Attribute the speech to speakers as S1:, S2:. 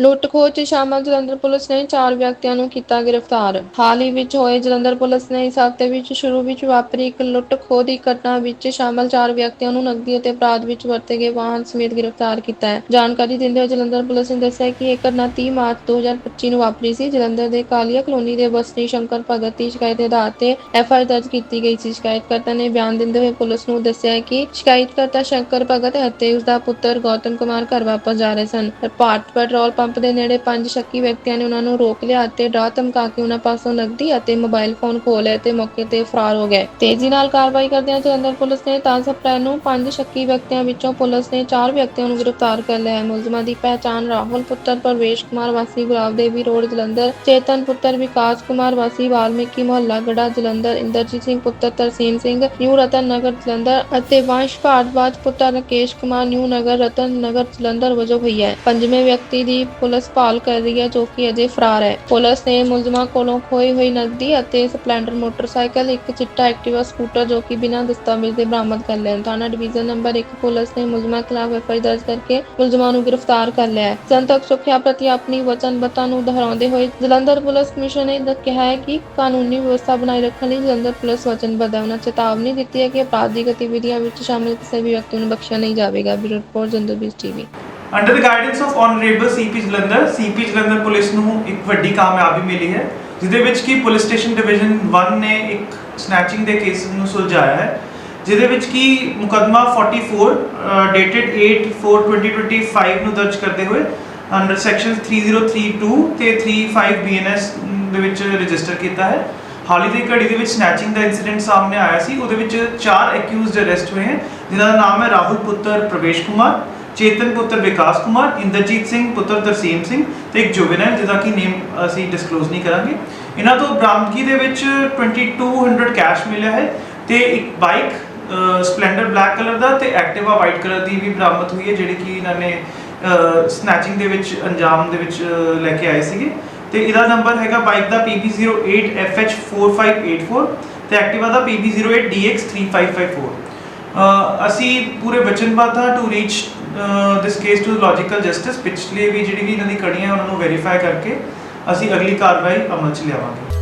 S1: ਲੁੱਟ ਖੋਹ 'ਚ ਸ਼ਾਮਲ ਜਲੰਧਰ ਪੁਲਿਸ ਨੇ ਚਾਰ ਵਿਅਕਤੀਆਂ ਨੂੰ ਕੀਤਾ ਗ੍ਰਿਫਤਾਰ। ਹਾਲ ਹੀ ਵਿੱਚ ਹੋਏ ਜਲੰਧਰ ਪੁਲਿਸ ਨੇ ਇਸ ਹਫ਼ਤੇ ਵਿੱਚ ਸ਼ੁਰੂ ਵਿੱਚ ਵਾਪਰੀ ਇੱਕ ਲੁੱਟ ਦੀ ਘਟਨਾ ਵਿੱਚ ਸ਼ਾਮਲ ਚਾਰ ਵਿਅਕਤੀਆਂ ਨੂੰ ਨਕਦੀ ਅਤੇ ਅਪਰਾਧ ਵਿੱਚ ਵਰਤੇ ਗਏ ਵਾਹਨ ਸਮੇਤ ਗ੍ਰਿਫਤਾਰ ਕੀਤਾ ਹੈ। ਜਾਣਕਾਰੀ ਦਿੰਦੇ ਹੋਏ ਜਲੰਧਰ ਪੁਲਿਸ ਨੇ ਦੱਸਿਆ ਕਿ ਇਹ ਘਟਨਾ 30 ਮਾਰਚ 2025 ਨੂੰ ਵਾਪਰੀ ਸੀ। ਜਲੰਧਰ ਦੇ ਕਾਲੀਆ ਕਲੋਨੀ ਦੇ ਵਸਨੀ ਸ਼ੰਕਰ ਭਗਤ ਦੀ ਸ਼ਿਕਾਇਤ ਦੇ ਆਧਾਰ ਤੇ ਐਫ ਆਈ ਆਰ ਦਰਜ ਕੀਤੀ ਗਈ ਸੀ। ਸ਼ਿਕਾਇਤਕਰਤਾ ਨੇ ਬਿਆਨ ਦਿੰਦੇ ਹੋਏ ਪੁਲਿਸ ਨੂੰ ਦੱਸਿਆ ਹੈ ਕਿ ਸ਼ਿਕਾਇਤਕਰਤਾ ਸ਼ੰਕਰ ਭਗਤ ਅਤੇ ਉਸ ਦਾ ਪੁੱਤਰ ਗੌਤਮ ਕੁਮਾਰ ਘਰ ਵਾਪਸ ਜਾ ਰਹੇ ਸਨ। ਭਾਰਤ ਪੈਟਰੋਲ ਪੰਪ ਦੇ ਨੇੜੇ ਪੰਜ ਸ਼ੱਕੀ ਵਿਅਕਤੀਆਂ ਨੇ ਉਹਨਾਂ ਨੂੰ ਰੋਕ ਲਿਆ ਅਤੇ ਡਰਾ ਧਮਕਾ ਕੇ ਉਹਨਾਂ ਪਾਸੋਂ ਨਕਦੀ ਅਤੇ ਮੋਬਾਈਲ ਫੋਨ ਖੋਹ ਲਏ ਤੇ ਮੌਕੇ ਤੇ ਫਰਾਰ ਹੋ ਗਏ। ਤੇਜ਼ੀ ਨਾਲ ਕਾਰਵਾਈ ਕਰਦਿਆਂ ਜਲੰਧਰ ਪੁਲਿਸ ਨੇ 10 ਅਪ੍ਰੈਲ ਨੂੰ ਪੰਜ ਸ਼ੱਕੀ ਵਿਅਕਤੀਆਂ ਵਿੱਚੋਂ ਪੁਲਿਸ ਨੇ ਚਾਰ ਵਿਅਕਤੀਆਂ ਨੂੰ ਗ੍ਰਿਫਤਾਰ ਕਰ ਲਿਆ ਹੈ। ਮੁਲਜ਼ਮਾਂ ਦੀ ਪਹਿਚਾਣ ਰਾਹੁਲ ਪੁੱਤਰ, ਪ੍ਰਵੇਸ਼ ਕੁਮਾਰ, ਵਾਸੀ ਗੁਲਾਬ ਰੋਡ, ਜਲੰਧਰ, ਚੇਤਨ ਪੁੱਤਰ, ਵਿਕਾਸ ਕੁਮਾਰ, ਵਾਸੀ ਵਾਲਮੀਕੀ ਮੁਹੱਲਾ ਗੜਾ ਜਲੰਧਰ, ਇੰਦਰਜੀਤ ਸਿੰਘ ਪੁੱਤਰ, ਤਰਸੀਮ ਸਿੰਘ, ਨਿਊ ਰਤਨ ਨਗਰ, ਜਲੰਧਰ ਅਤੇ ਵੰਸ਼ ਭਾਰਦਵਾਜ ਪੁੱਤਰ, ਰਕੇਸ਼ ਕੁਮਾਰ, ਨਿਊ ਨਗਰ, ਰਤਨ ਨਗਰ, ਜਲੰਧਰ ਵਜੋਂ ਹੋਈ ਹੈ। ਪੰਜਵੇਂ ਵਿਅਕਤੀ ਦੀ ਪੁਲਿਸ ਭਾਲ ਕਰ ਰਹੀ ਹੈ ਜੋ ਕਿ ਅਜੇ ਫਰਾਰ ਹੈ। ਪੁਲਿਸ ਨੇ ਮੁਲਜ਼ਮਾਂ ਕੋਲੋਂ ਖੋਈ ਹੋਈ ਨਕਦੀ ਅਤੇ ਸਪਲੈਂਡਰ ਮੋਟਰਸਾਈਕਲ, ਇੱਕ ਚਿੱਟਾ ਐਕਟਿਵਾ ਸਕੂਟਰ ਜੋ ਕਿ ਬਿਨਾਂ ਦਸਤਾਵੇਜ਼ ਦੇ ਬਰਾਮਦ ਕਰ ਲਿਆ ਥਾਣਾ ਡਿਵੀਜ਼ਨ ਨੰਬਰ 1 ਪੁਲਿਸ ਨੇ ਮੁਲਜ਼ਮਾਂ ਖਿਲਾਫ ਐਫਆਈਆਰ ਦਰਜ ਕਰਕੇ ਮੁਲਜ਼ਮਾਂ ਨੂੰ ਗ੍ਰਿਫਤਾਰ ਕਰ ਲਿਆ ਹੈ। ਜਨਤਕ ਸੁਰੱਖਿਆ ਪ੍ਰਤੀ ਆਪਣੀ ਵਚਨਬੱਧਤਾ ਨੂੰ ਦੁਹਰਾਉਂਦੇ ਹੋਏ ਜਲੰਧਰ ਪੁਲਿਸ ਕਮਿਸ਼ਨਰ ਨੇ ਕਿਹਾ ਹੈ ਕਿ ਕਾਨੂੰਨੀ ਵਿਵਸਥਾ ਬਣਾਈ ਰੱਖਣ ਲਈ ਜਲੰਧਰ ਪੁਲਿਸ ਵਚਨਬੱਧ ਹੈ। ਉਹਨਾਂ ਚੇਤਾਵਨੀ ਦਿੱਤੀ ਹੈ ਕਿ ਅਪਰਾਧਿਕ ਗਤੀਵਿਧੀਆਂ ਵਿੱਚ ਸ਼ਾਮਲ ਕਿਸੇ ਵੀ ਵਿਅਕਤੀ ਨੂੰ ਬਖਸ਼ਿਆ ਨਹੀਂ ਜਾਵੇਗਾ। Bureau report, Jalandhar TV.
S2: Under the guidance of honourable CP Jalandhar CP Jalandhar police ਨੂੰ ਇੱਕ ਵੱਡੀ ਕਾਮਯਾਬੀ ਮਿਲੀ ਹੈ, ਜਿਹਦੇ ਵਿੱਚ ਕਿ ਪੁਲਿਸ ਸਟੇਸ਼ਨ ਡਿਵੀਜ਼ਨ 1 ਨੇ ਇੱਕ ਸਨੈਚਿੰਗ ਦੇ ਕੇਸ ਨੂੰ ਸੁਲਝਾਇਆ ਹੈ, ਜਿਹਦੇ ਵਿੱਚ ਕਿ ਮੁਕਦਮਾ 44 ਡੇਟਡ 8/4/2025 ਨੂੰ ਦਰਜ ਕਰਦੇ ਹੋਏ ਅੰਡਰ ਸੈਕਸ਼ਨ 3032 ਤੇ 35 ਬੀਐਨਐਸ ਦੇ ਵਿੱਚ ਰਜਿਸਟਰ ਕੀਤਾ ਹੈ। ਹਾਲ ਹੀ ਦੀ ਘੜੀ ਦੇ ਵਿੱਚ ਸਨੈਚਿੰਗ ਦਾ ਇਨਸੀਡੈਂਟ ਸਾਹਮਣੇ ਆਇਆ ਸੀ, ਉਹਦੇ ਵਿੱਚ ਚਾਰ ਅਕਿਊਜ਼ਡ ਅਰੈਸਟ ਹੋਏ ਹਨ ਜਿਨ੍ਹਾਂ ਦਾ ਨਾਮ ਹੈ ਰਾਹੁਲ ਪੁੱਤਰ ਪ੍ਰਵੇਸ਼ ਕੁਮਾਰ ਚੇਤਨ ਪੁੱਤਰ ਵਿਕਾਸ ਕੁਮਾਰ, ਇੰਦਰਜੀਤ ਸਿੰਘ, ਪੁੱਤਰ ਤਰਸੀਮ ਸਿੰਘ ਤੇ ਇੱਕ ਜੁਵੈਨਲ, ਜਿਹਦਾ ਕਿ ਨੇਮ ਅਸੀਂ ਡਿਸਕਲੋਜ਼ ਨਹੀਂ ਕਰਾਂਗੇ। ਇਹਨਾਂ ਤੋਂ ਬਰਾਮਦਗੀ ਦੇ ਵਿੱਚ 2200 ਕੈਸ਼ ਮਿਲਿਆ ਹੈ ਤੇ ਇੱਕ ਬਾਈਕ ਸਪਲੈਂਡਰ ਬਲੈਕ ਕਲਰ ਦਾ ਤੇ ਐਕਟਿਵਾ ਵਾਈਟ ਕਲਰ ਦੀ ਵੀ ਬਰਾਮਦ ਹੋਈ ਹੈ, ਜਿਹੜੀ ਕਿ ਇਹਨਾਂ ਨੇ ਸਨੈਚਿੰਗ ਦੇ ਵਿੱਚ, ਅੰਜਾਮ ਦੇ ਵਿੱਚ ਲੈ ਕੇ ਆਏ ਸੀਗੇ। ਤੇ ਇਹਦਾ ਨੰਬਰ ਹੈਗਾ ਬਾਈਕ ਦਾ PB08FH4584 ਤੇ ਐਕਟਿਵਾ ਦਾ PB08DX3554 ਅਹ, ਅਸੀਂ ਪੂਰੇ ਵਚਨਬੱਧ ਹਾਂ to reach this case to logical justice ਪਿਛਲੇ ਵੀ ਜਿਹੜੀ ਵੀ ਇਹਨਾਂ ਦੀ ਕੜੀਆਂ, ਉਹਨਾਂ ਨੂੰ ਵੈਰੀਫਾਈ ਕਰਕੇ ਅਸੀਂ ਅਗਲੀ ਕਾਰਵਾਈ ਅਮਲ 'ਚ ਲਿਆਵਾਂਗੇ।